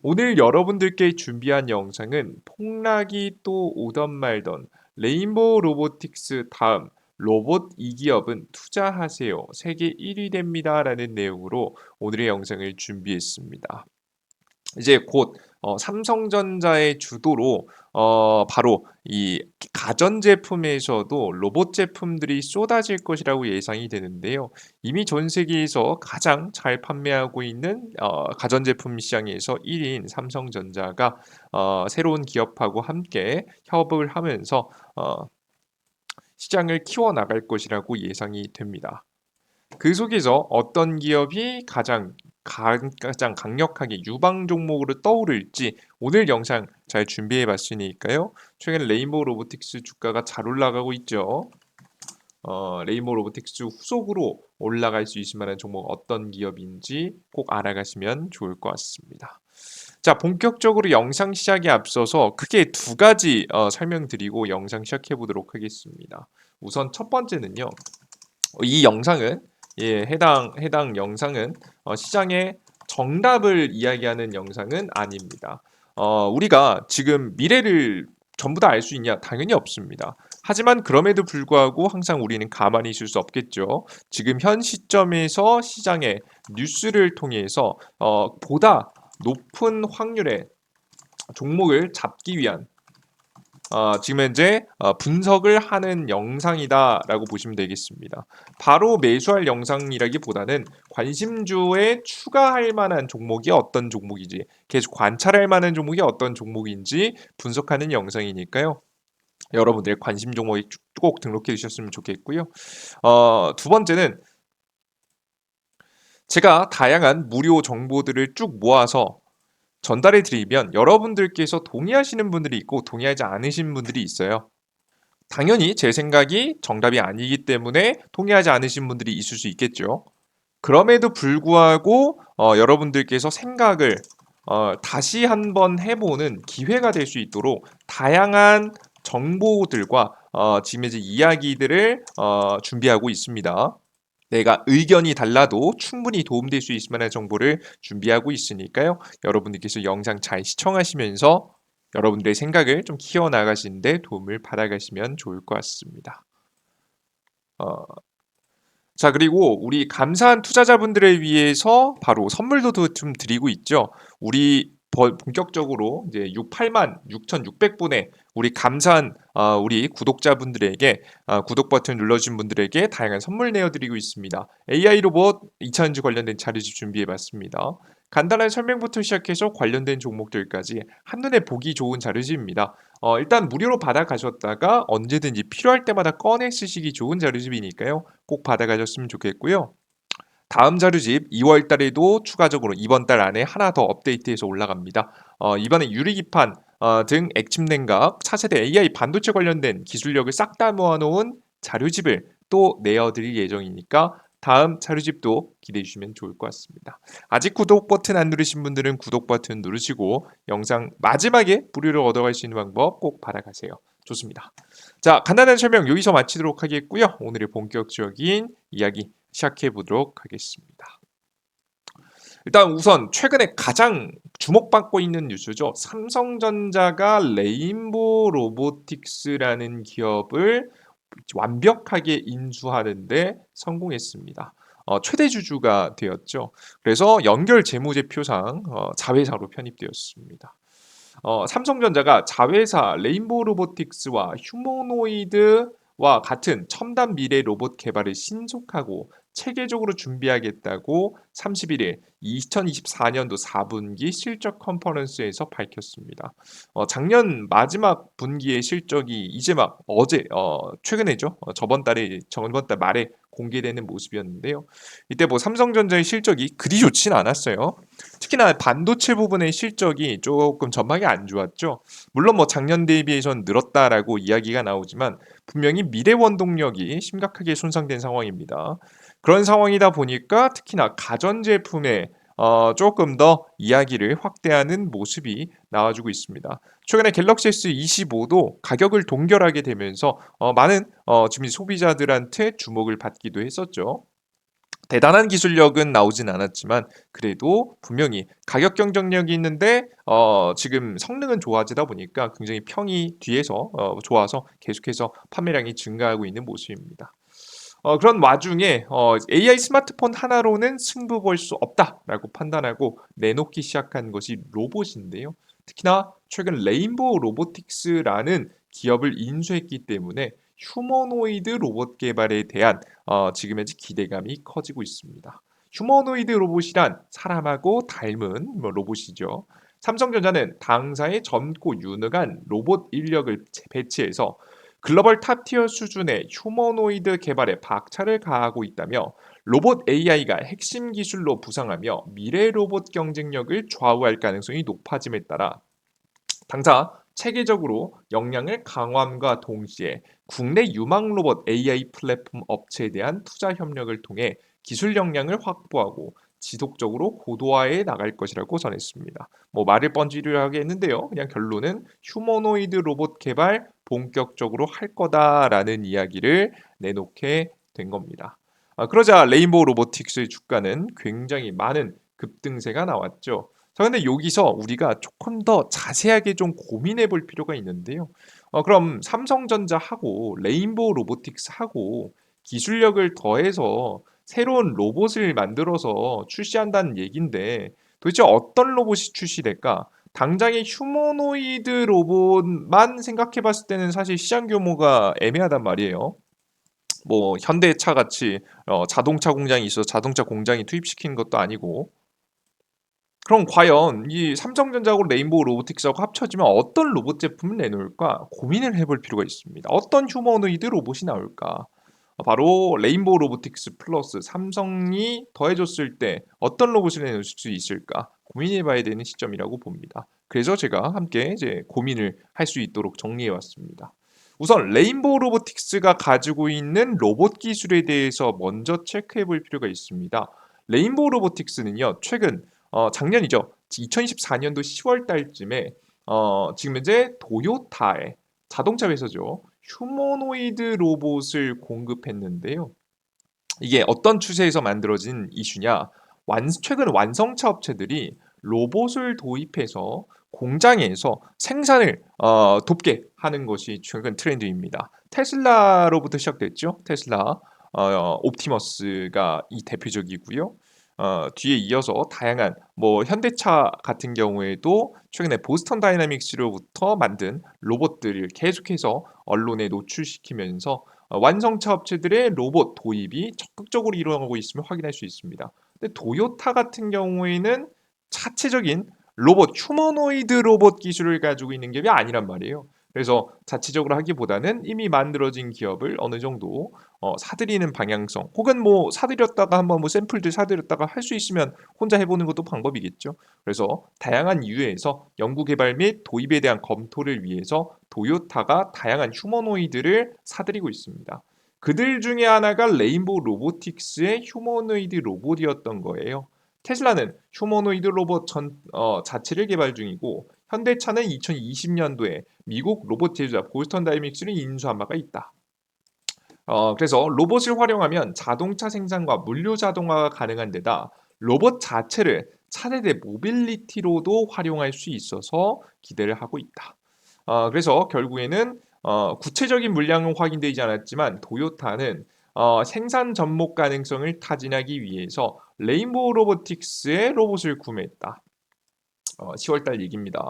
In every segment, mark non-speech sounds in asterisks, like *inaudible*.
오늘 여러분들께 준비한 영상은 폭락이 또 오던 말던 레인보우 로보틱스 다음 로봇 이 기업은 투자하세요. 세계 1위 됩니다. 라는 내용으로 오늘의 영상을 준비했습니다. 이제 곧 어, 삼성전자의 주도로 어, 바로 이 가전 제품에서도 로봇 제품들이 쏟아질 것이라고 예상이 되는데요. 이미 전 세계에서 가장 잘 판매하고 있는 어, 가전 제품 시장에서 1위인 삼성전자가 어, 새로운 기업하고 함께 협업을 하면서 어, 시장을 키워 나갈 것이라고 예상이 됩니다. 그 속에서 어떤 기업이 가장 가장 강력하게 유방 종목으로 떠오를지 오늘 영상 잘 준비해 봤으니까요. 최근 레인보우 로보틱스 주가가 잘 올라가고 있죠. 어, 레인보우 로보틱스 후속으로 올라갈 수 있을 만한 종목 어떤 기업인지 꼭 알아가시면 좋을 것 같습니다. 자, 본격적으로 영상 시작에 앞서서 크게 두 가지 어, 설명드리고 영상 시작해 보도록 하겠습니다. 우선 첫 번째는요. 이 영상은 예, 해당 해당 영상은 어, 시장의 정답을 이야기하는 영상은 아닙니다. 어, 우리가 지금 미래를 전부 다 알 수 있냐? 당연히 없습니다. 하지만 그럼에도 불구하고 항상 우리는 가만히 있을 수 없겠죠. 지금 현 시점에서 시장의 뉴스를 통해서 어, 보다 높은 확률의 종목을 잡기 위한 어, 지금 현재 어, 분석을 하는 영상이다라고 보시면 되겠습니다. 바로 매수할 영상이라기보다는 관심주에 추가할 만한 종목이 어떤 종목이지 계속 관찰할 만한 종목이 어떤 종목인지 분석하는 영상이니까요. 여러분들 관심 종목에 꼭 등록해 주셨으면 좋겠고요. 어, 두 번째는 제가 다양한 무료 정보들을 쭉 모아서 전달해 드리면 여러분들께서 동의하시는 분들이 있고 동의하지 않으신 분들이 있어요. 당연히 제 생각이 정답이 아니기 때문에 동의하지 않으신 분들이 있을 수 있겠죠. 그럼에도 불구하고 어, 여러분들께서 생각을 어, 다시 한번 해보는 기회가 될 수 있도록 다양한 정보들과 어, 지금 이제 이야기들을 어, 준비하고 있습니다. 내가 의견이 달라도 충분히 도움될 수 있을 만한 정보를 준비하고 있으니까요. 여러분들께서 영상 잘 시청하시면서 여러분들의 생각을 좀 키워나가시는데 도움을 받아가시면 좋을 것 같습니다. 어, 자, 그리고 우리 감사한 투자자분들을 위해서 바로 선물도 좀 드리고 있죠. 우리 본격적으로 이제 6, 8만 6,600분의 우리 감사한 어, 우리 구독자분들에게 어, 구독 버튼 눌러주신 분들에게 다양한 선물 내어드리고 있습니다. AI 로봇 2차전지 관련된 자료집 준비해봤습니다. 간단한 설명부터 시작해서 관련된 종목들까지 한눈에 보기 좋은 자료집입니다. 어, 일단 무료로 받아가셨다가 언제든지 필요할 때마다 꺼내 쓰시기 좋은 자료집이니까요. 꼭 받아가셨으면 좋겠고요. 다음 자료집 2월 달에도 추가적으로 이번 달 안에 하나 더 업데이트해서 올라갑니다. 어, 이번에 유리기판 어, 등 액침 냉각, 차세대 AI 반도체 관련된 기술력을 싹 다 모아놓은 자료집을 또 내어드릴 예정이니까 다음 자료집도 기대해 주시면 좋을 것 같습니다. 아직 구독 버튼 안 누르신 분들은 구독 버튼 누르시고 영상 마지막에 무료로 얻어갈 수 있는 방법 꼭 받아가세요. 좋습니다. 자, 간단한 설명 여기서 마치도록 하겠고요. 오늘의 본격적인 이야기 시작해 보도록 하겠습니다. 일단 우선 최근에 가장 주목받고 있는 뉴스죠. 삼성전자가 레인보 로보틱스라는 기업을 완벽하게 인수하는데 성공했습니다. 어, 최대 주주가 되었죠. 그래서 연결 재무제표상 어, 자회사로 편입되었습니다. 어, 삼성전자가 자회사 레인보 로보틱스와 휴머노이드와 같은 첨단 미래 로봇 개발을 신속하고 체계적으로 준비하겠다고 31일 2024년도 4분기 실적 컨퍼런스에서 밝혔습니다. 어, 작년 마지막 분기의 실적이 이제 막 어제 어, 최근에죠. 어, 저번 달에 저번 달 말에 공개되는 모습이었는데요. 이때 뭐 삼성전자의 실적이 그리 좋진 않았어요. 특히나 반도체 부분의 실적이 조금 전망이 안 좋았죠. 물론 뭐 작년 대비해선 늘었다라고 이야기가 나오지만 분명히 미래 원동력이 심각하게 손상된 상황입니다. 그런 상황이다 보니까 특히나 가전제품에 어, 조금 더 이야기를 확대하는 모습이 나와주고 있습니다. 최근에 갤럭시 S25도 가격을 동결하게 되면서 어, 많은 어, 지금 소비자들한테 주목을 받기도 했었죠. 대단한 기술력은 나오진 않았지만 그래도 분명히 가격 경쟁력이 있는데 어, 지금 성능은 좋아지다 보니까 굉장히 평이 뒤에서 어, 좋아서 계속해서 판매량이 증가하고 있는 모습입니다. 어, 그런 와중에 어, AI 스마트폰 하나로는 승부 볼 수 없다라고 판단하고 내놓기 시작한 것이 로봇인데요. 특히나 최근 레인보우 로보틱스라는 기업을 인수했기 때문에 휴머노이드 로봇 개발에 대한 어, 지금 현재 기대감이 커지고 있습니다. 휴머노이드 로봇이란 사람하고 닮은 뭐 로봇이죠. 삼성전자는 당사의 젊고 유능한 로봇 인력을 배치해서 글로벌 탑티어 수준의 휴머노이드 개발에 박차를 가하고 있다며 로봇 AI가 핵심 기술로 부상하며 미래 로봇 경쟁력을 좌우할 가능성이 높아짐에 따라 당사 체계적으로 역량을 강화함과 동시에 국내 유망 로봇 AI 플랫폼 업체에 대한 투자 협력을 통해 기술 역량을 확보하고 지속적으로 고도화해 나갈 것이라고 전했습니다. 뭐 말을 번지르하게 했는데요. 그냥 결론은 휴머노이드 로봇 개발 본격적으로 할 거다라는 이야기를 내놓게 된 겁니다. 아, 그러자 레인보우 로보틱스의 주가는 굉장히 많은 급등세가 나왔죠. 자, 근데 여기서 우리가 조금 더 자세하게 좀 고민해 볼 필요가 있는데요. 어, 그럼 삼성전자하고 레인보우 로보틱스하고 기술력을 더해서 새로운 로봇을 만들어서 출시한다는 얘긴데 도대체 어떤 로봇이 출시될까? 당장의 휴머노이드 로봇만 생각해 봤을 때는 사실 시장 규모가 애매하단 말이에요. 뭐 현대차 같이 어, 자동차 공장이 있어 자동차 공장이 투입시키는 것도 아니고 그럼 과연 이 삼성전자하고 레인보우 로보틱스하고 합쳐지면 어떤 로봇 제품을 내놓을까 고민을 해볼 필요가 있습니다. 어떤 휴머노이드 로봇이 나올까? 바로 레인보우 로보틱스 플러스 삼성이 더해줬을 때 어떤 로봇을 내놓을 수 있을까 고민해봐야 되는 시점이라고 봅니다. 그래서 제가 함께 이제 고민을 할 수 있도록 정리해왔습니다. 우선 레인보우 로보틱스가 가지고 있는 로봇 기술에 대해서 먼저 체크해 볼 필요가 있습니다. 레인보우 로보틱스는요, 최근 어, 작년이죠. 2024년도 10월 달쯤에 어, 지금 현재 도요타의 자동차 회사죠. 휴머노이드 로봇을 공급했는데요. 이게 어떤 추세에서 만들어진 이슈냐? 완, 최근 완성차 업체들이 로봇을 도입해서 공장에서 생산을 어, 돕게 하는 것이 최근 트렌드입니다. 테슬라로부터 시작됐죠. 테슬라 어, 옵티머스가 이 대표적이고요. 어, 뒤에 이어서 다양한 뭐 현대차 같은 경우에도 최근에 보스턴 다이나믹스로부터 만든 로봇들을 계속해서 언론에 노출시키면서 어, 완성차 업체들의 로봇 도입이 적극적으로 일어나고 있음을 확인할 수 있습니다. 근데 도요타 같은 경우에는 자체적인 로봇 휴머노이드 로봇 기술을 가지고 있는 기업이 아니란 말이에요. 그래서 자체적으로 하기보다는 이미 만들어진 기업을 어느 정도 어, 사들이는 방향성 혹은 뭐 사들였다가 한번 뭐 샘플들 사들였다가 할 수 있으면 혼자 해보는 것도 방법이겠죠. 그래서 다양한 이유에서 연구 개발 및 도입에 대한 검토를 위해서 도요타가 다양한 휴머노이드를 사들이고 있습니다. 그들 중에 하나가 레인보우 로보틱스의 휴머노이드 로봇이었던 거예요. 테슬라는 휴머노이드 로봇 전, 어, 자체를 개발 중이고 현대차는 2020년도에 미국 로봇 제조사 보스턴 다이믹스를 인수한 바가 있다. 어, 그래서 로봇을 활용하면 자동차 생산과 물류 자동화가 가능한 데다 로봇 자체를 차세대 모빌리티로도 활용할 수 있어서 기대를 하고 있다. 어, 그래서 결국에는 어, 구체적인 물량은 확인되지 않았지만 도요타는 어, 생산 접목 가능성을 타진하기 위해서 레인보우 로보틱스의 로봇을 구매했다. 어, 10월달 얘기입니다.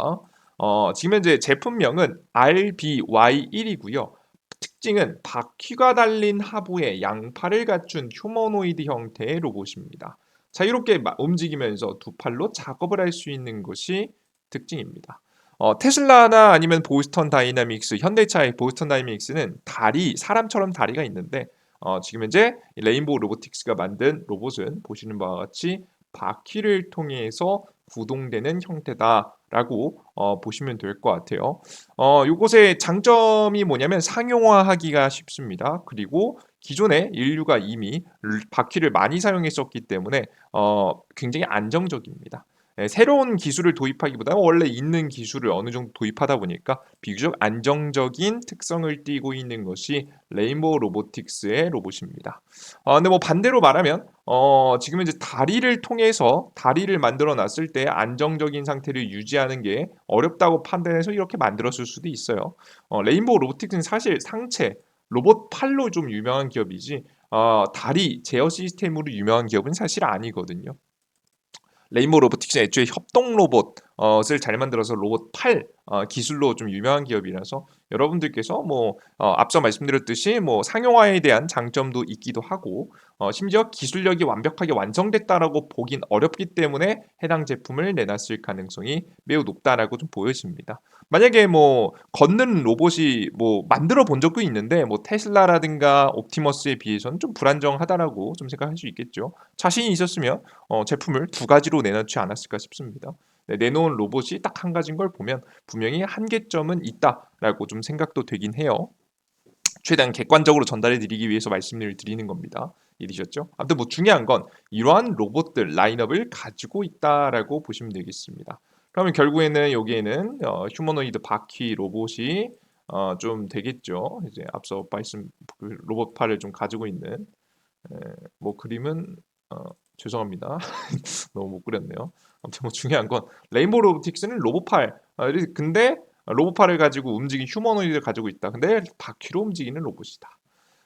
어, 지금 현재 제품명은 RBY1이고요. 특징은 바퀴가 달린 하부에 양팔을 갖춘 휴머노이드 형태의 로봇입니다. 자유롭게 마- 움직이면서 두 팔로 작업을 할 수 있는 것이 특징입니다. 어, 테슬라나 아니면 보스턴 다이나믹스, 현대차의 보스턴 다이나믹스는 다리, 사람처럼 다리가 있는데 어, 지금 현재 이 레인보우 로보틱스가 만든 로봇은 보시는 바와 같이 바퀴를 통해서 구동되는 형태다라고 어, 보시면 될 것 같아요. 어, 요것의 장점이 뭐냐면 상용화하기가 쉽습니다. 그리고 기존에 인류가 이미 르- 바퀴를 많이 사용했었기 때문에 어, 굉장히 안정적입니다. 예, 새로운 기술을 도입하기보다 원래 있는 기술을 어느 정도 도입하다 보니까 비교적 안정적인 특성을 띠고 있는 것이 레인보우 로보틱스의 로봇입니다. 어, 근데 뭐 반대로 말하면 어, 지금 이제 다리를 통해서 다리를 만들어 놨을 때 안정적인 상태를 유지하는 게 어렵다고 판단해서 이렇게 만들었을 수도 있어요. 어, 레인보우 로보틱스는 사실 상체 로봇 팔로 좀 유명한 기업이지 어, 다리 제어 시스템으로 유명한 기업은 사실 아니거든요. 레인보우 로보틱스는 애초에 협동 로봇 을 잘 만들어서 로봇 팔 어, 기술로 좀 유명한 기업이라서 여러분들께서 뭐 어, 앞서 말씀드렸듯이 뭐 상용화에 대한 장점도 있기도 하고 어, 심지어 기술력이 완벽하게 완성됐다라고 보긴 어렵기 때문에 해당 제품을 내놨을 가능성이 매우 높다라고 좀 보여집니다. 만약에 뭐 걷는 로봇이 뭐 만들어 본 적도 있는데 뭐 테슬라라든가 옵티머스에 비해서는 좀 불안정하다라고 좀 생각할 수 있겠죠. 자신이 있었으면 어, 제품을 두 가지로 내놓지 않았을까 싶습니다. 네, 내놓은 로봇이 딱 한 가지인 걸 보면 분명히 한계점은 있다라고 좀 생각도 되긴 해요. 최대한 객관적으로 전달해 드리기 위해서 말씀을 드리는 겁니다. 이해되셨죠? 아무튼 뭐 중요한 건 이러한 로봇들 라인업을 가지고 있다라고 보시면 되겠습니다. 그러면 결국에는 여기에는 어, 휴머노이드 바퀴 로봇이 어, 좀 되겠죠. 이제 앞서 말씀 그 로봇 팔을 좀 가지고 있는 에, 뭐 그림은 어, 죄송합니다. *laughs* 너무 못 그렸네요. 아무튼 뭐 중요한 건 레인보우 로보틱스는 로봇팔. 아, 근데 로봇팔을 가지고 움직인 휴머노이드를 가지고 있다. 근데 바퀴로 움직이는 로봇이다.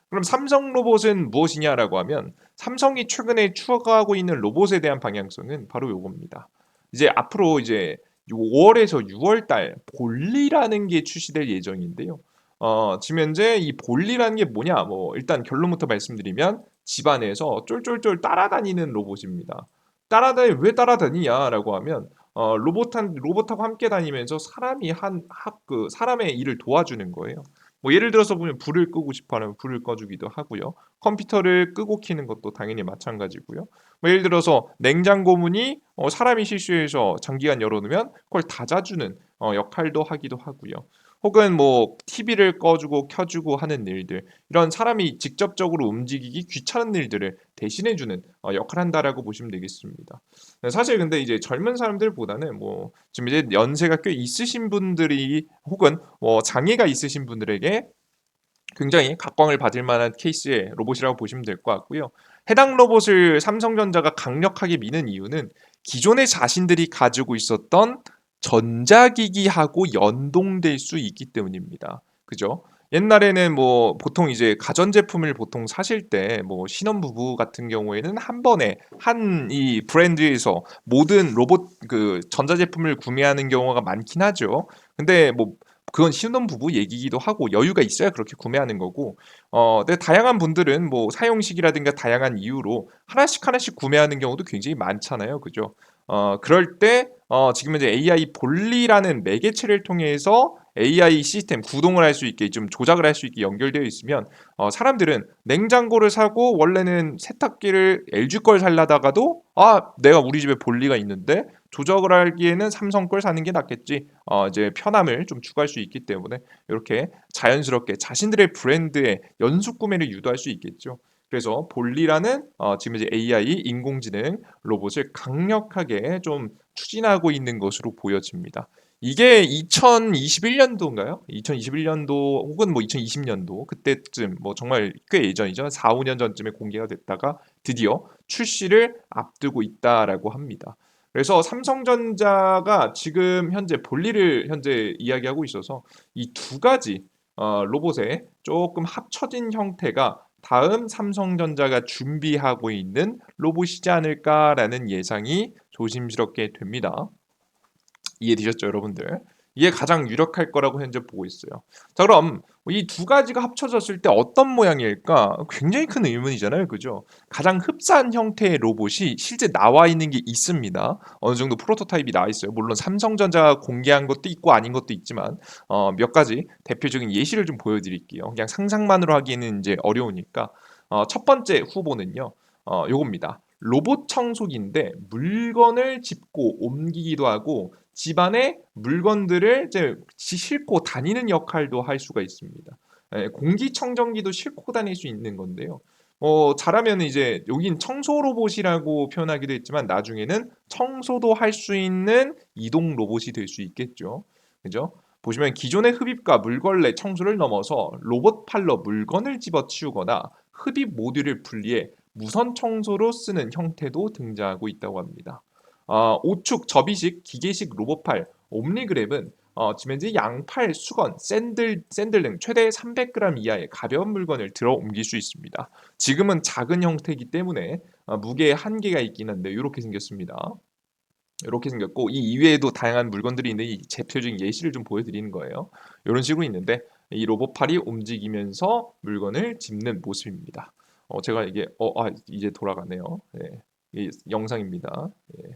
그럼 삼성 로봇은 무엇이냐라고 하면 삼성이 최근에 추가하고 있는 로봇에 대한 방향성은 바로 요겁니다. 이제 앞으로 이제 5월에서 6월 달 볼리라는 게 출시될 예정인데요. 어, 지금 현재 이 볼리라는 게 뭐냐? 뭐 일단 결론부터 말씀드리면 집안에서 쫄쫄쫄 따라다니는 로봇입니다. 따라다니 왜 따라다니냐라고 하면 어, 로봇한 로봇하고 함께 다니면서 사람이 한그 사람의 일을 도와주는 거예요. 뭐 예를 들어서 보면 불을 끄고 싶어하면 불을 꺼주기도 하고요. 컴퓨터를 끄고 키는 것도 당연히 마찬가지고요. 뭐 예를 들어서 냉장고 문이 어, 사람이 실수해서 장기간 열어놓으면 그걸 닫아주는 어, 역할도 하기도 하고요. 혹은 뭐 TV를 꺼주고 켜주고 하는 일들 이런 사람이 직접적으로 움직이기 귀찮은 일들을 대신해주는 어, 역할을 한다라고 보시면 되겠습니다. 네, 사실 근데 이제 젊은 사람들보다는 뭐 지금 이제 연세가 꽤 있으신 분들이 혹은 뭐 장애가 있으신 분들에게 굉장히 각광을 받을 만한 케이스의 로봇이라고 보시면 될 것 같고요. 해당 로봇을 삼성전자가 강력하게 미는 이유는 기존의 자신들이 가지고 있었던 전자기기하고 연동될 수 있기 때문입니다. 그죠? 옛날에는 뭐 보통 이제 가전제품을 보통 사실 때 뭐 신혼부부 같은 경우에는 한 번에 한 이 브랜드에서 모든 로봇 그 전자제품을 구매하는 경우가 많긴 하죠. 근데 뭐 그건 신혼부부 얘기기도 하고 여유가 있어야 그렇게 구매하는 거고 어 근데 다양한 분들은 뭐 사용식이라든가 다양한 이유로 하나씩 하나씩 구매하는 경우도 굉장히 많잖아요. 그죠? 어 그럴 때 어 지금 이제 AI 볼리라는 매개체를 통해서 AI 시스템 구동을 할 수 있게 좀 조작을 할 수 있게 연결되어 있으면 어 사람들은 냉장고를 사고 원래는 세탁기를 LG 걸 살려다가도 아 내가 우리 집에 볼리가 있는데 조작을 하기에는 삼성 걸 사는 게 낫겠지. 어 이제 편함을 좀 추가할 수 있기 때문에 이렇게 자연스럽게 자신들의 브랜드의 연속 구매를 유도할 수 있겠죠. 그래서 볼리라는 어 지금 이제 AI 인공지능 로봇을 강력하게 좀 추진하고 있는 것으로 보여집니다. 이게 2021년도인가요? 2021년도 혹은 뭐 2020년도 그때쯤 뭐 정말 꽤 예전이죠. 4, 5년 전쯤에 공개가 됐다가 드디어 출시를 앞두고 있다라고 합니다. 그래서 삼성전자가 지금 현재 볼리를 현재 이야기하고 있어서 이 두 가지 어, 로봇의 조금 합쳐진 형태가 다음 삼성전자가 준비하고 있는 로봇이지 않을까라는 예상이 조심스럽게 됩니다. 이해되셨죠, 여러분들? 이게 가장 유력할 거라고 현재 보고 있어요. 자, 그럼 이 두 가지가 합쳐졌을 때 어떤 모양일까? 굉장히 큰 의문이잖아요. 그죠? 가장 흡사한 형태의 로봇이 실제 나와 있는 게 있습니다. 어느 정도 프로토타입이 나와 있어요. 물론 삼성전자가 공개한 것도 있고 아닌 것도 있지만 어, 몇 가지 대표적인 예시를 좀 보여드릴게요. 그냥 상상만으로 하기에는 이제 어려우니까 어, 첫 번째 후보는요. 어, 요겁니다. 로봇 청소기인데 물건을 짚고 옮기기도 하고 집안에 물건들을 이제 싣고 다니는 역할도 할 수가 있습니다. 예, 공기청정기도 싣고 다닐 수 있는 건데요. 어, 잘하면 이제 여긴 청소 로봇이라고 표현하기도 했지만 나중에는 청소도 할 수 있는 이동 로봇이 될 수 있겠죠. 그죠? 보시면 기존의 흡입과 물걸레 청소를 넘어서 로봇 팔로 물건을 집어치우거나 흡입 모듈을 분리해 무선 청소로 쓰는 형태도 등장하고 있다고 합니다. 어, 오축 접이식 기계식 로봇팔 옴니그랩은 어, 현재 양팔, 수건, 샌들, 샌들 등 최대 300g 이하의 가벼운 물건을 들어 옮길 수 있습니다. 지금은 작은 형태이기 때문에 어, 무게에 한계가 있긴 한데 이렇게 생겼습니다. 이렇게 생겼고 이 이외에도 다양한 물건들이 있는 이 대표적인 예시를 좀 보여드리는 거예요. 이런 식으로 있는데 이 로봇팔이 움직이면서 물건을 짚는 모습입니다. 어, 제가 이게 어, 아, 이제 돌아가네요. 예, 이 영상입니다. 예.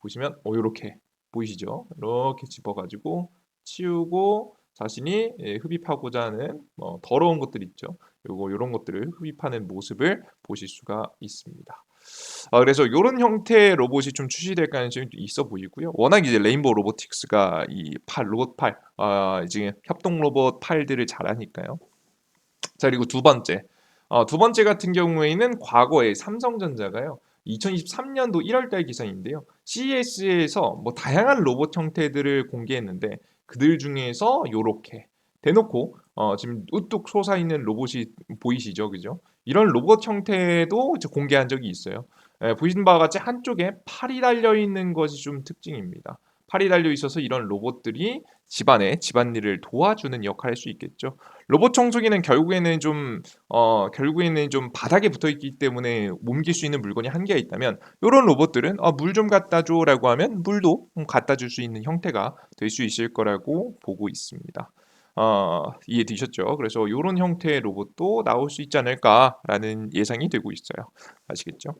보시면 어, 이렇게 보이시죠? 이렇게 짚어가지고 치우고 자신이 예, 흡입하고자 하는 뭐 더러운 것들 있죠. 요거 이런 것들을 흡입하는 모습을 보실 수가 있습니다. 아, 그래서 이런 형태의 로봇이 좀 출시될 가능성이 있어 보이고요. 워낙 이제 레인보우 로보틱스가 이 팔 로봇 팔, 아, 이제 협동 로봇 팔들을 잘하니까요. 자 그리고 두 번째, 어, 두 번째 같은 경우에는 과거에 삼성전자가요. 2023년도 1월달 기사인데요. CES에서 뭐 다양한 로봇 형태들을 공개했는데 그들 중에서 요렇게 대놓고 어, 지금 우뚝 솟아 있는 로봇이 보이시죠, 그죠? 이런 로봇 형태도 공개한 적이 있어요. 예, 보시는 바와 같이 한쪽에 팔이 달려 있는 것이 좀 특징입니다. 팔이 달려 있어서 이런 로봇들이 집안에 집안일을 도와주는 역할을 할 수 있겠죠. 로봇 청소기는 결국에는 좀 어, 결국에는 좀 바닥에 붙어 있기 때문에 옮길 수 있는 물건이 한계가 있다면 이런 로봇들은 어, 물 좀 갖다 줘라고 하면 물도 갖다 줄 수 있는 형태가 될 수 있을 거라고 보고 있습니다. 어, 이해되셨죠? 그래서 이런 형태의 로봇도 나올 수 있지 않을까라는 예상이 되고 있어요. 아시겠죠?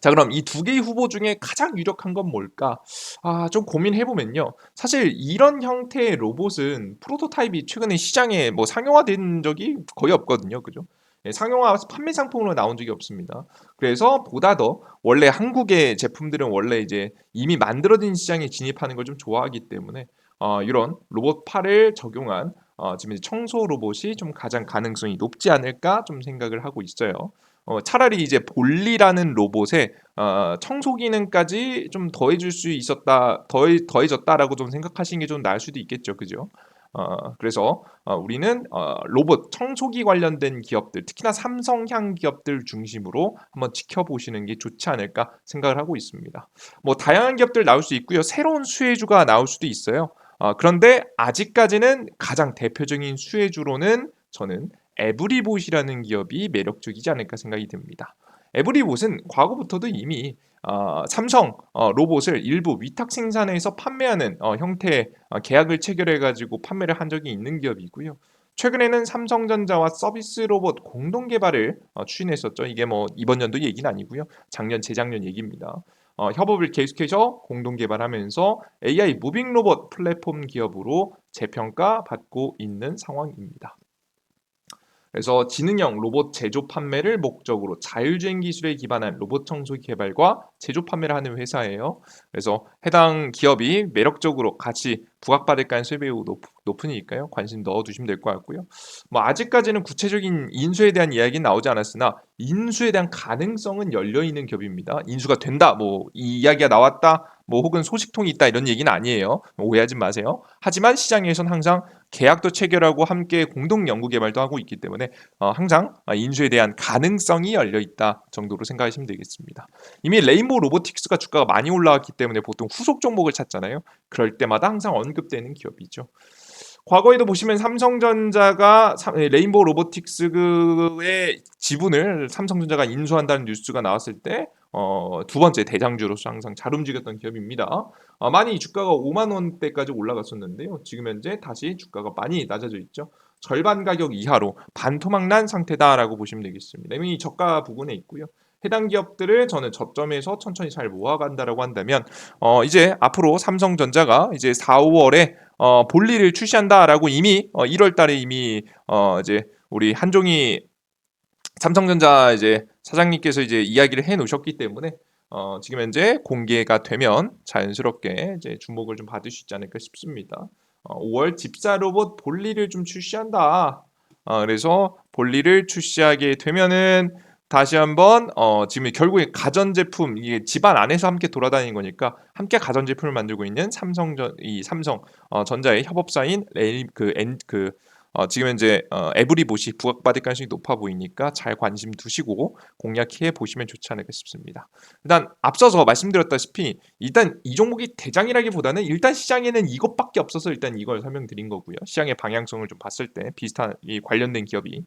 자, 그럼 이 두 개의 후보 중에 가장 유력한 건 뭘까? 아, 좀 고민해 보면요. 사실 이런 형태의 로봇은 프로토타입이 최근에 시장에 뭐 상용화된 적이 거의 없거든요. 그죠? 예, 상용화 판매 상품으로 나온 적이 없습니다. 그래서 보다 더 원래 한국의 제품들은 원래 이제 이미 만들어진 시장에 진입하는 걸 좀 좋아하기 때문에 어, 이런 로봇 팔을 적용한 어, 지금 청소 로봇이 좀 가장 가능성이 높지 않을까 좀 생각을 하고 있어요. 어, 차라리 이제 볼리라는 로봇에 어, 청소 기능까지 좀 더해줄 수 있었다, 더해, 더해졌다라고 좀 생각하시는 게 좀 나을 수도 있겠죠, 그죠? 어, 그래서 어, 우리는 어, 로봇 청소기 관련된 기업들, 특히나 삼성향 기업들 중심으로 한번 지켜보시는 게 좋지 않을까 생각을 하고 있습니다. 뭐 다양한 기업들 나올 수 있고요, 새로운 수혜주가 나올 수도 있어요. 어, 그런데 아직까지는 가장 대표적인 수혜주로는 저는 에브리봇이라는 기업이 매력적이지 않을까 생각이 듭니다. 에브리봇은 과거부터도 이미 어, 삼성 어, 로봇을 일부 위탁 생산해서 판매하는 어, 형태의 어, 계약을 체결해 가지고 판매를 한 적이 있는 기업이고요. 최근에는 삼성전자와 서비스 로봇 공동 개발을 어, 추진했었죠. 이게 뭐 이번 연도 얘기는 아니고요. 작년 재작년 얘기입니다. 어, 협업을 계속해서 공동 개발하면서 AI 무빙 로봇 플랫폼 기업으로 재평가 받고 있는 상황입니다. 그래서 지능형 로봇 제조 판매를 목적으로 자율주행 기술에 기반한 로봇 청소기 개발과 제조 판매를 하는 회사예요. 그래서 해당 기업이 매력적으로 같이 부각받을 가능성이 매우 높, 높으니까요. 관심 넣어두시면 될 것 같고요. 뭐 아직까지는 구체적인 인수에 대한 이야기는 나오지 않았으나 인수에 대한 가능성은 열려 있는 기업입니다. 인수가 된다, 뭐 이 이야기가 나왔다, 뭐 혹은 소식통이 있다 이런 얘기는 아니에요. 오해하지 마세요. 하지만 시장에선 항상 계약도 체결하고 함께 공동 연구 개발도 하고 있기 때문에 어, 항상 인수에 대한 가능성이 열려 있다 정도로 생각하시면 되겠습니다. 이미 레인보우 로보틱스가 주가가 많이 올라왔기 때문에 보통 후속 종목을 찾잖아요. 그럴 때마다 항상 언급되는 기업이죠. 과거에도 보시면 삼성전자가 레인보우 로보틱스의 지분을 삼성전자가 인수한다는 뉴스가 나왔을 때 어, 두 번째 대장주로서 항상 잘 움직였던 기업입니다. 어, 많이 주가가 5만 원대까지 올라갔었는데요. 지금 현재 다시 주가가 많이 낮아져 있죠. 절반 가격 이하로 반토막난 상태다라고 보시면 되겠습니다. 이미 저가 부분에 있고요. 해당 기업들을 저는 저점에서 천천히 잘 모아간다라고 한다면 어 이제 앞으로 삼성전자가 이제 4, 5월에 어 볼리를 출시한다라고 이미 어 1월 달에 이미 어 이제 우리 한종희 삼성전자 이제 사장님께서 이제 이야기를 해 놓으셨기 때문에 어 지금 현재 공개가 되면 자연스럽게 이제 주목을 좀 받을 수 있지 않을까 싶습니다. 어 5월 집사 로봇 볼리를 좀 출시한다. 어 그래서 볼리를 출시하게 되면은 다시 한번 어 지금 결국에 가전제품 이게 집안 안에서 함께 돌아다니는 거니까 함께 가전제품을 만들고 있는 삼성전 이 삼성 어 전자의 협업사인 레 그엔그 어 지금 현재 어 에브리봇이 부각받을 가능성이 높아 보이니까 잘 관심 두시고 공략해 보시면 좋지 않을까 싶습니다. 일단 앞서서 말씀드렸다시피 일단 이 종목이 대장이라기보다는 일단 시장에는 이것밖에 없어서 일단 이걸 설명드린 거고요. 시장의 방향성을 좀 봤을 때 비슷한 이 관련된 기업이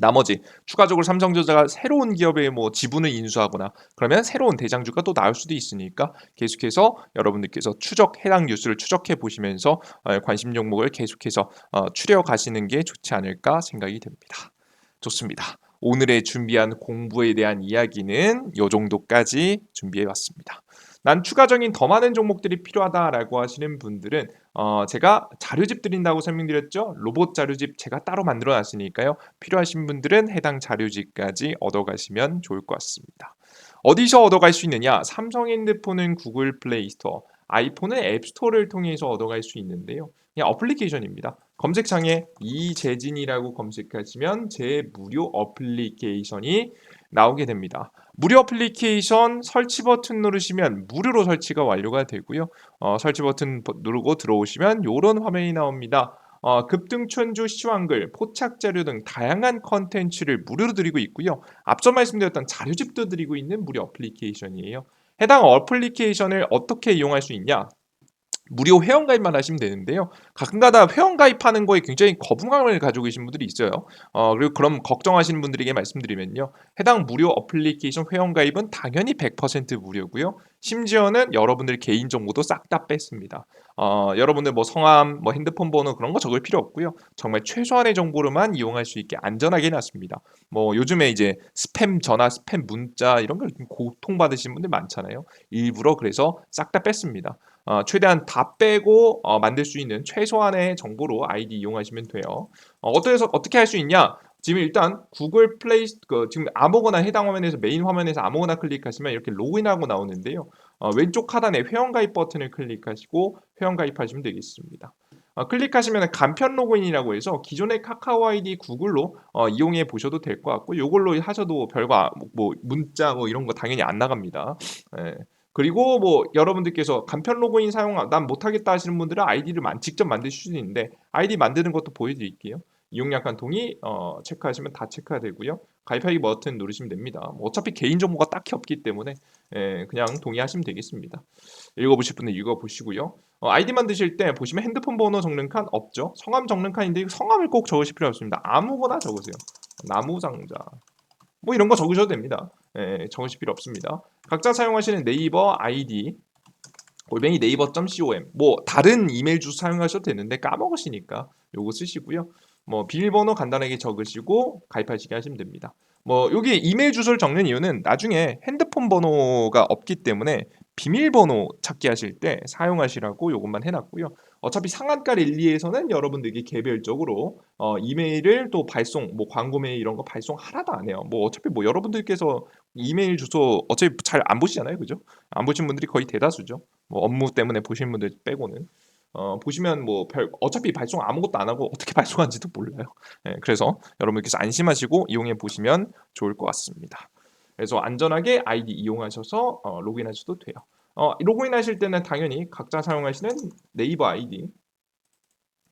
나머지 추가적으로 삼성전자가 새로운 기업의 뭐 지분을 인수하거나 그러면 새로운 대장주가 또 나올 수도 있으니까 계속해서 여러분들께서 추적 해당 뉴스를 추적해 보시면서 어, 관심 종목을 계속해서 어, 추려 가시는 게 좋지 않을까 생각이 됩니다. 좋습니다. 오늘의 준비한 공부에 대한 이야기는 이 정도까지 준비해 왔습니다. 난 추가적인 더 많은 종목들이 필요하다라고 하시는 분들은 어 제가 자료집 드린다고 설명드렸죠. 로봇 자료집 제가 따로 만들어 놨으니까요. 필요하신 분들은 해당 자료집까지 얻어가시면 좋을 것 같습니다. 어디서 얻어갈 수 있느냐? 삼성 핸드폰은 구글 플레이 스토어, 아이폰은 앱스토어를 통해서 얻어갈 수 있는데요. 그냥 어플리케이션입니다. 검색창에 이재진이라고 검색하시면 제 무료 어플리케이션이 나오게 됩니다. 무료 어플리케이션 설치 버튼 누르시면 무료로 설치가 완료가 되고요. 어, 설치 버튼 누르고 들어오시면 이런 화면이 나옵니다. 어, 급등천주 시황글, 포착 자료 등 다양한 컨텐츠를 무료로 드리고 있고요. 앞서 말씀드렸던 자료집도 드리고 있는 무료 어플리케이션이에요. 해당 어플리케이션을 어떻게 이용할 수 있냐? 무료 회원가입만 하시면 되는데요. 가끔가다 회원가입하는 거에 굉장히 거부감을 가지고 계신 분들이 있어요. 어, 그리고 그럼 걱정하시는 분들에게 말씀드리면요. 해당 무료 어플리케이션 회원가입은 당연히 100% 무료고요. 심지어는 여러분들 개인 정보도 싹 다 뺐습니다. 어, 여러분들 뭐 성함, 뭐 핸드폰 번호 그런 거 적을 필요 없고요. 정말 최소한의 정보로만 이용할 수 있게 안전하게 해놨습니다. 뭐 요즘에 이제 스팸 전화, 스팸 문자 이런 걸 고통받으시는 분들 많잖아요. 일부러 그래서 싹 다 뺐습니다. 어, 최대한 다 빼고 어, 만들 수 있는 최소한의 정보로 아이디 이용하시면 돼요. 어, 어떻게 어떻게 할 수 있냐? 지금 일단 구글 플레이 그 지금 아무거나 해당 화면에서 메인 화면에서 아무거나 클릭하시면 이렇게 로그인하고 나오는데요. 어, 왼쪽 하단에 회원가입 버튼을 클릭하시고 회원가입하시면 되겠습니다. 어, 클릭하시면 간편 로그인이라고 해서 기존의 카카오 아이디 구글로 어, 이용해 보셔도 될 것 같고 이걸로 하셔도 별거 뭐 문자 뭐 이런 거 당연히 안 나갑니다. 예. 그리고 뭐 여러분들께서 간편 로그인 사용 난 못하겠다 하시는 분들은 아이디를 만, 직접 만드실 수 있는데 아이디 만드는 것도 보여드릴게요. 이용약관 동의 어, 체크하시면 다 체크가 되고요. 가입하기 버튼 누르시면 됩니다. 뭐 어차피 개인정보가 딱히 없기 때문에 예, 그냥 동의하시면 되겠습니다. 읽어보실 분은 읽어보시고요. 어, 아이디 만드실 때 보시면 핸드폰 번호 적는 칸 없죠. 성함 적는 칸인데 성함을 꼭 적으실 필요 없습니다. 아무거나 적으세요. 나무상자 뭐 이런 거 적으셔도 됩니다. 예, 적으실 필요 없습니다. 각자 사용하시는 네이버 아이디 골뱅이 네이버.com 뭐 다른 이메일 주소 사용하셔도 되는데 까먹으시니까 요거 쓰시고요. 뭐 비밀번호 간단하게 적으시고 가입하시게 하시면 됩니다. 뭐 여기 이메일 주소를 적는 이유는 나중에 핸드폰 번호가 없기 때문에 비밀번호 찾기 하실 때 사용하시라고 요것만 해놨고요. 어차피 상한가 릴리에서는 여러분들에게 개별적으로 어, 이메일을 또 발송, 뭐 광고 메일 이런 거 발송 하나도 안 해요. 뭐 어차피 뭐 여러분들께서 이메일 주소 어차피 잘 안 보시잖아요, 그죠? 안 보신 분들이 거의 대다수죠. 뭐 업무 때문에 보신 분들 빼고는. 어, 보시면 뭐 별, 어차피 발송 아무것도 안 하고 어떻게 *laughs* 발송하는지도 몰라요. 네, 그래서 여러분께서 안심하시고 이용해 보시면 좋을 것 같습니다. 그래서 안전하게 아이디 이용하셔서 어, 로그인하셔도 돼요. 어, 로그인하실 때는 당연히 각자 사용하시는 네이버 아이디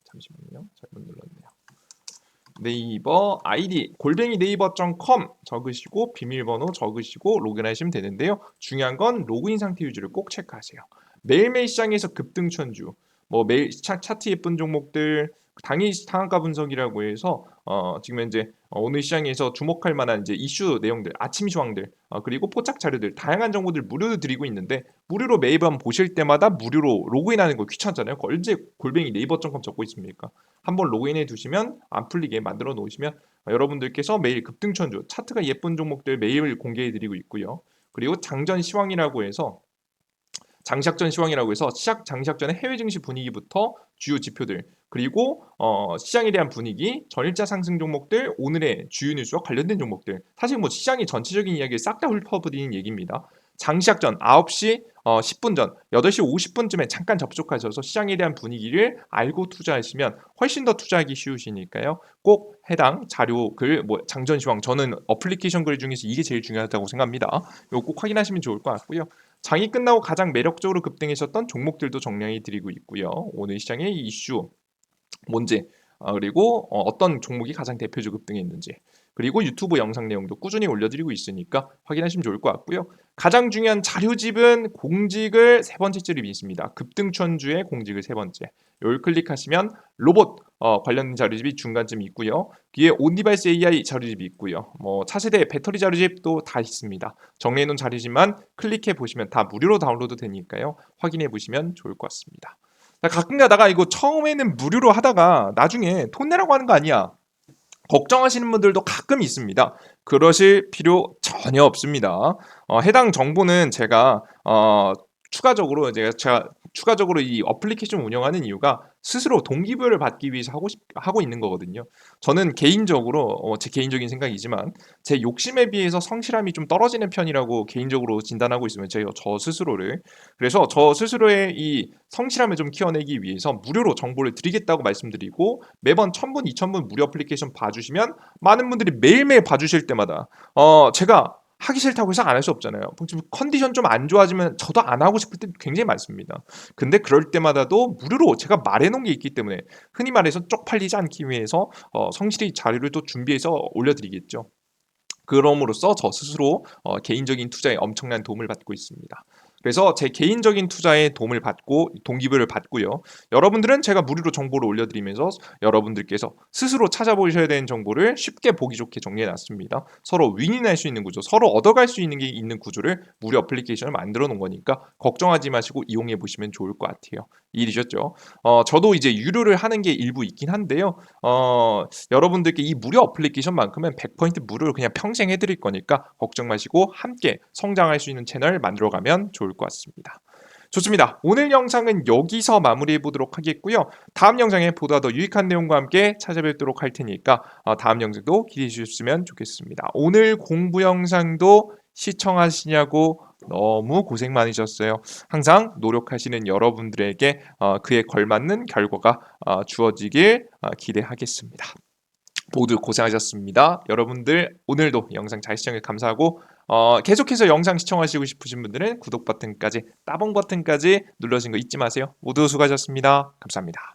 잠시만요. 잘못 눌렀네요. 네이버 아이디 골뱅이 네이버.com 적으시고 비밀번호 적으시고 로그인하시면 되는데요. 중요한 건 로그인 상태 유지를 꼭 체크하세요. 매일매일 시장에서 급등 천주, 뭐 매일 차, 차트 예쁜 종목들 당일 상한가 분석이라고 해서 어, 지금 현재 어, 오늘 시장에서 주목할 만한 이제 이슈 내용들, 아침 시황들, 어, 그리고 포착 자료들, 다양한 정보들 무료로 드리고 있는데 무료로 매번 보실 때마다 무료로 로그인하는 거 귀찮잖아요. 언제 골뱅이 네이버.com 적고 있습니까? 한번 로그인해 두시면 안 풀리게 만들어 놓으시면 어, 여러분들께서 매일 급등천주 차트가 예쁜 종목들 매일 공개해 드리고 있고요. 그리고 장전 시황이라고 해서 장시작전 시황이라고 해서 시작 장시작 전에 해외 증시 분위기부터 주요 지표들 그리고 어, 시장에 대한 분위기, 전일자 상승 종목들, 오늘의 주요 뉴스와 관련된 종목들 사실 뭐 시장의 전체적인 이야기를 싹 다 훑어드리는 얘기입니다. 장시작 전 9시 어, 10분 전 8시 50분쯤에 잠깐 접속하셔서 시장에 대한 분위기를 알고 투자하시면 훨씬 더 투자하기 쉬우시니까요. 꼭 해당 자료 글 뭐 장전 시황 저는 어플리케이션 글 중에서 이게 제일 중요하다고 생각합니다. 이거 꼭 확인하시면 좋을 것 같고요. 장이 끝나고 가장 매력적으로 급등하셨던 종목들도 정리해 드리고 있고요. 오늘 시장의 이슈 뭔지 어, 그리고 어, 어떤 종목이 가장 대표적으로 급등했는지 그리고 유튜브 영상 내용도 꾸준히 올려드리고 있으니까 확인하시면 좋을 것 같고요. 가장 중요한 자료집은 공직을 세 번째 줄이 있습니다. 급등천주의 공직을 세 번째. 여기 클릭하시면 로봇 어, 관련 자료집이 중간쯤 있고요. 뒤에 온디바이스 AI 자료집이 있고요. 뭐 차세대 배터리 자료집도 다 있습니다. 정리해놓은 자료집만 클릭해 보시면 다 무료로 다운로드 되니까요. 확인해 보시면 좋을 것 같습니다. 가끔 가다가 이거 처음에는 무료로 하다가 나중에 돈 내라고 하는 거 아니야. 걱정하시는 분들도 가끔 있습니다. 그러실 필요 전혀 없습니다. 어, 해당 정보는 제가 어, 추가적으로 제가, 제가 추가적으로 이 어플리케이션 운영하는 이유가 스스로 동기부여를 받기 위해서 하고 싶, 하고 있는 거거든요. 저는 개인적으로 어, 제 개인적인 생각이지만 제 욕심에 비해서 성실함이 좀 떨어지는 편이라고 개인적으로 진단하고 있으면 제가 저 스스로를 그래서 저 스스로의 이 성실함을 좀 키워내기 위해서 무료로 정보를 드리겠다고 말씀드리고 매번 1000분, 2000분 무료 어플리케이션 봐주시면 많은 분들이 매일매일 봐주실 때마다 어 제가 하기 싫다고 해서 안 할 수 없잖아요. 지금 컨디션 좀 안 좋아지면 저도 안 하고 싶을 때 굉장히 많습니다. 근데 그럴 때마다도 무료로 제가 말해놓은 게 있기 때문에 흔히 말해서 쪽팔리지 않기 위해서 어, 성실히 자료를 또 준비해서 올려드리겠죠. 그럼으로써 저 스스로 어, 개인적인 투자에 엄청난 도움을 받고 있습니다. 그래서 제 개인적인 투자에 도움을 받고 동기부여를 받고요. 여러분들은 제가 무료로 정보를 올려드리면서 여러분들께서 스스로 찾아보셔야 되는 정보를 쉽게 보기 좋게 정리해놨습니다. 서로 윈윈할 수 있는 구조, 서로 얻어갈 수 있는 게 있는 구조를 무료 어플리케이션을 만들어 놓은 거니까 걱정하지 마시고 이용해 보시면 좋을 것 같아요. 일이셨죠. 어, 저도 이제 유료를 하는 게 일부 있긴 한데요. 어, 여러분들께 이 무료 어플리케이션만큼은 100% 무료로 그냥 평생 해드릴 거니까 걱정 마시고 함께 성장할 수 있는 채널 만들어가면 좋을 것 같습니다. 좋습니다. 오늘 영상은 여기서 마무리해 보도록 하겠고요. 다음 영상에 보다 더 유익한 내용과 함께 찾아뵙도록 할 테니까 어, 다음 영상도 기대해 주셨으면 좋겠습니다. 오늘 공부 영상도 시청하시냐고 너무 고생 많으셨어요. 항상 노력하시는 여러분들에게 어, 그에 걸맞는 결과가 어, 주어지길 기대하겠습니다. 모두 고생하셨습니다. 여러분들 오늘도 영상 잘 시청해 감사하고 어, 계속해서 영상 시청하시고 싶으신 분들은 구독 버튼까지 따봉 버튼까지 눌러주신 거 잊지 마세요. 모두 수고하셨습니다. 감사합니다.